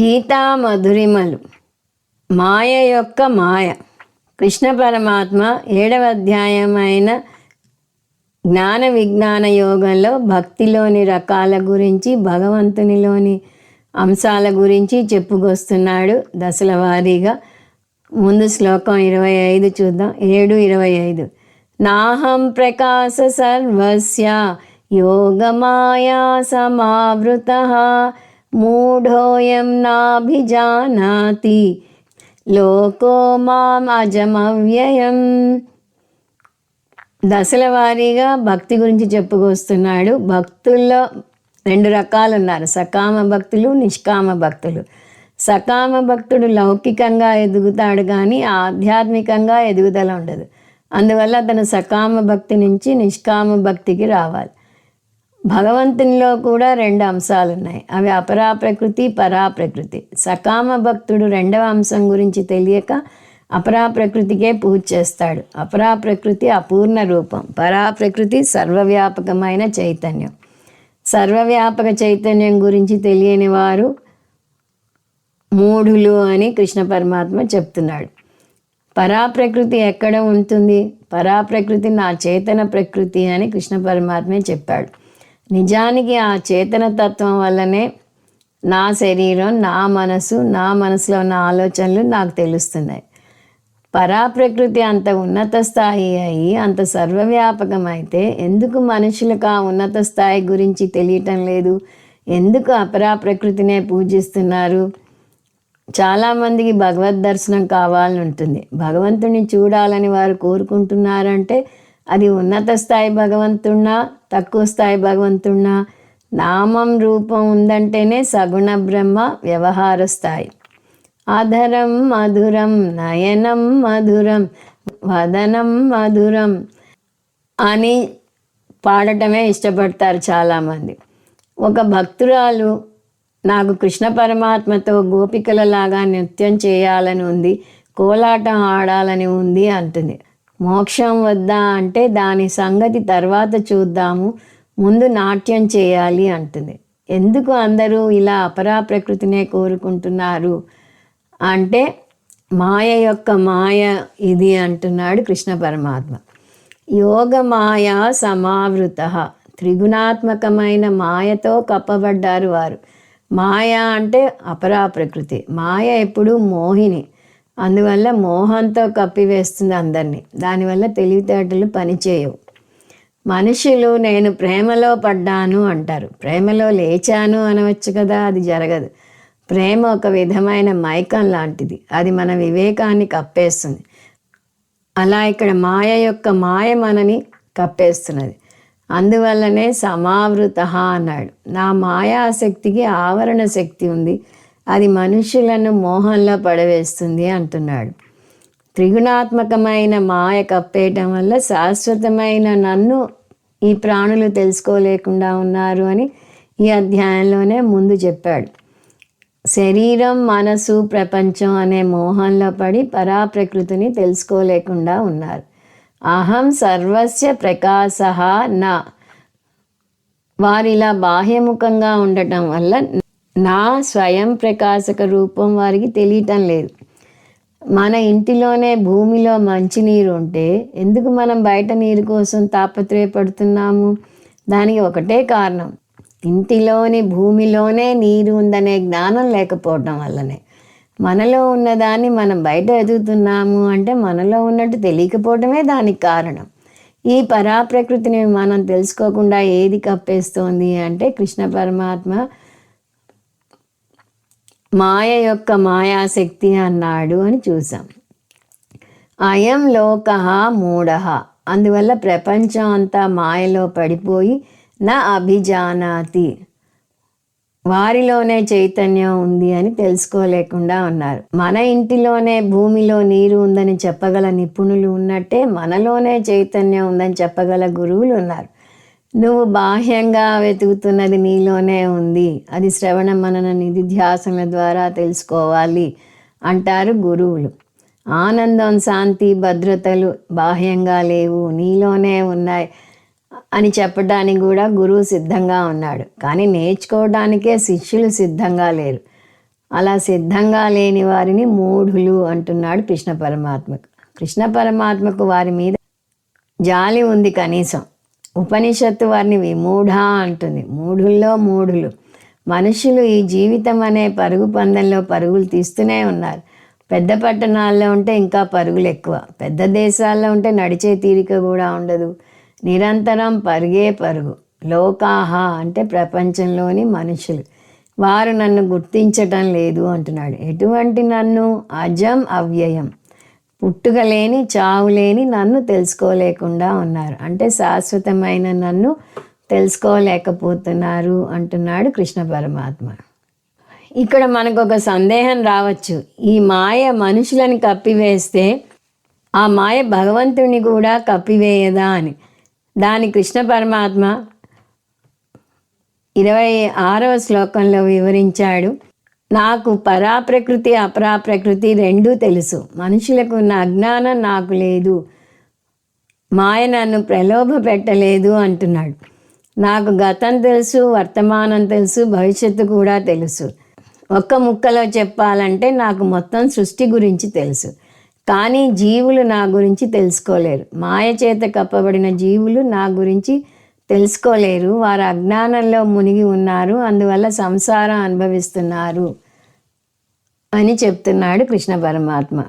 గీతా మధురిమలు. మాయ యొక్క మాయ. కృష్ణ పరమాత్మ ఏడవ అధ్యాయమైన జ్ఞాన విజ్ఞాన యోగంలో భక్తిలోని రకాల గురించి భగవంతునిలోని అంశాల గురించి చెప్పుకొస్తున్నాడు దశల వారీగా ముందు శ్లోకం ఇరవై ఐదు చూద్దాం. ఏడు ఇరవై ఐదు. నాహం ప్రకాశ సర్వస్య యోగమాయా సమావృత మూఢోయం నాభిజానాతి. లోకో మాం అజమవ్యయం. దశల వారీగా భక్తి గురించి చెప్పుకొస్తున్నాడు. భక్తుల్లో రెండు రకాలు ఉన్నారు సకామ భక్తులు నిష్కామ భక్తులు. సకామ భక్తుడు లౌకికంగా ఎదుగుతాడు కానీ ఆధ్యాత్మికంగా ఎదుగుదల ఉండదు. అందువల్ల అతను సకామ భక్తి నుంచి నిష్కామ భక్తికి రావాలి. భగవంతునిలో కూడా రెండు అంశాలు ఉన్నాయి అవి అపరా ప్రకృతి పరా ప్రకృతి సకామ భక్తుడు రెండవ అంశం గురించి తెలియక అపరా ప్రకృతికే పూజ చేస్తాడు. అపరా ప్రకృతి అపూర్ణ రూపం. పరా ప్రకృతి సర్వవ్యాపకమైన చైతన్యం. సర్వవ్యాపక చైతన్యం గురించి తెలియని వారు మూఢులు అని కృష్ణ పరమాత్మ చెప్తున్నాడు. పరాప్రకృతి ఎక్కడ ఉంటుంది? పరాప్రకృతి నా చేతన ప్రకృతి అని కృష్ణ పరమాత్మే చెప్పాడు. నిజానికి ఆ చేతన తత్వం వల్లనే నా శరీరం నా మనసు నా మనసులో ఉన్న ఆలోచనలు నాకు తెలుస్తున్నాయి. పరాప్రకృతి అంత ఉన్నత స్థాయి అయి అంత సర్వవ్యాపకమైతే ఎందుకు మనుషులకు ఆ ఉన్నత స్థాయి గురించి తెలియటం లేదు? ఎందుకు అపరాప్రకృతినే పూజిస్తున్నారు? చాలామందికి భగవద్ దర్శనం కావాలని ఉంటుంది భగవంతుని చూడాలని వారు కోరుకుంటున్నారంటే అది ఉన్నత స్థాయి భగవంతున్నా తక్కువ స్థాయి భగవంతున్నా నామం రూపం ఉందంటేనే సగుణ బ్రహ్మ వ్యవహార స్థాయి. ఆధరం మధురం నయనం మధురం వదనం మధురం అని పాడటమే ఇష్టపడతారు చాలామంది. ఒక భక్తురాలు నాకు కృష్ణ పరమాత్మతో గోపికలలాగా నృత్యం చేయాలని ఉంది కోలాటం ఆడాలని ఉంది అంటుంది. మోక్షం వద్దా అంటే దాని సంగతి తర్వాత చూద్దాము ముందు నాట్యం చేయాలి అంటుంది. ఎందుకు అందరూ ఇలా అపరా ప్రకృతినే కోరుకుంటున్నారు? అంటే మాయ యొక్క మాయ ఇది అంటున్నాడు కృష్ణ పరమాత్మ. యోగ మాయ సమావృత. త్రిగుణాత్మకమైన మాయతో కప్పబడ్డారు వారు. మాయ అంటే అపరా ప్రకృతి. మాయ ఎప్పుడు మోహిని. అందువల్ల మోహంతో కప్పివేస్తుంది అందరినీ. దానివల్ల తెలివితేటలు పనిచేయవు. మనుషులు నేను ప్రేమలో పడ్డాను అంటారు. ప్రేమలో లేచాను అనవచ్చు కదా అది జరగదు. ప్రేమ ఒక విధమైన మైకం లాంటిది. అది మన వివేకాన్ని కప్పేస్తుంది. అలా ఇక్కడ మాయ యొక్క మాయ మనని కప్పేస్తున్నది. అందువల్లనే సమావృత అన్నాడు. నా మాయాశక్తికి ఆవరణ శక్తి ఉంది. అది మనుషులను మోహంలో పడవేస్తుంది అంటున్నాడు. త్రిగుణాత్మకమైన మాయ కప్పేయటం వల్ల శాశ్వతమైన నన్ను ఈ ప్రాణులు తెలుసుకోలేకుండా ఉన్నారు అని ఈ అధ్యాయంలోనే ముందు చెప్పాడు. శరీరం మనసు ప్రపంచం అనే మోహంలో పడి పరాప్రకృతిని తెలుసుకోలేకుండా ఉన్నారు. అహం సర్వస్య ప్రకాశ నా. వారిలా బాహ్యముఖంగా ఉండటం వల్ల నా స్వయం ప్రకాశక రూపం వారికి తెలియటం లేదు. మన ఇంటిలోనే భూమిలో మంచినీరు ఉంటే ఎందుకు మనం బయట నీరు కోసం తాపత్రయపడుతున్నాము? దానికి ఒకటే కారణం. ఇంటిలోని భూమిలోనే నీరు ఉందనే జ్ఞానం లేకపోవటం వల్లనే. మనలో ఉన్నదాన్ని మనం బయట ఎదుగుతున్నాము అంటే మనలో ఉన్నట్టు తెలియకపోవడమే దానికి కారణం. ఈ పరాప్రకృతిని మనం తెలుసుకోకుండా ఏది కప్పేస్తోంది అంటే కృష్ణ పరమాత్మ మాయ యొక్క మాయాశక్తి అన్నాడు అని చూసాం. అయం లోక మూఢ. అందువల్ల ప్రపంచం అంతా మాయలో పడిపోయి నా అభిజానాతి. వారిలోనే చైతన్యం ఉంది అని తెలుసుకోలేకుండా ఉన్నారు. మన ఇంటిలోనే భూమిలో నీరు ఉందని చెప్పగల నిపుణులు ఉన్నట్టే మనలోనే చైతన్యం ఉందని చెప్పగల గురువులు ఉన్నారు. నువ్వు బాహ్యంగా వెతుకుతున్నది నీలోనే ఉంది. అది శ్రవణ మనన నిధిధ్యాసనల ద్వారా తెలుసుకోవాలి అంటారు గురువులు. ఆనందం శాంతి భద్రతలు బాహ్యంగా లేవు నీలోనే ఉన్నాయి అని చెప్పడానికి కూడా గురువు సిద్ధంగా ఉన్నాడు. కానీ నేర్చుకోవడానికే శిష్యులు సిద్ధంగా లేరు. అలా సిద్ధంగా లేని వారిని మూఢులు అంటున్నాడు కృష్ణ పరమాత్మకు. కృష్ణ పరమాత్మకు వారి మీద జాలి ఉంది కనీసం. ఉపనిషత్తు వారిని విమూఢ అంటుంది. మూఢుల్లో మూఢులు. మనుషులు ఈ జీవితం అనే పరుగు పందెంలో పరుగులు తీస్తూనే ఉన్నారు. పెద్ద పట్టణాల్లో ఉంటే ఇంకా పరుగులు ఎక్కువ. పెద్ద దేశాల్లో ఉంటే నడిచే తీరిక కూడా ఉండదు. నిరంతరం పరుగే పరుగు. లోకాహ అంటే ప్రపంచంలోని మనుషులు. వారు నన్ను గుర్తించటం లేదు అంటున్నాడు. ఎటువంటి నన్ను అజం అవ్యయం? పుట్టుక లేని చావు లేని నన్ను తెలుసుకోలేకుండా ఉన్నారు. అంటే శాశ్వతమైన నన్ను తెలుసుకోలేకపోతున్నారు అంటున్నాడు కృష్ణ పరమాత్మ. ఇక్కడ మనకు ఒక సందేహం రావచ్చు. ఈ మాయ మనుషులను కప్పివేస్తే ఆ మాయ భగవంతుని కూడా కప్పివేయదా అని. దాని కృష్ణ పరమాత్మ ఇరవై ఆరవ శ్లోకంలో వివరించాడు. నాకు పరాప్రకృతి అపరాప్రకృతి రెండూ తెలుసు. మనుషులకు ఉన్న అజ్ఞానం నాకు లేదు. మాయ నన్ను ప్రలోభ పెట్టలేదు అంటున్నాడు. నాకు గతం తెలుసు వర్తమానం తెలుసు భవిష్యత్తు కూడా తెలుసు. ఒక్క ముక్కలో చెప్పాలంటే నాకు మొత్తం సృష్టి గురించి తెలుసు. కానీ జీవులు నా గురించి తెలుసుకోలేరు. మాయ చేత కప్పబడిన జీవులు నా గురించి తెలుసుకోలేరు. వారు అజ్ఞానంలో మునిగి ఉన్నారు. అందువల్ల సంసారం అనుభవిస్తున్నారు అని చెప్తున్నాడు కృష్ణ పరమాత్మ.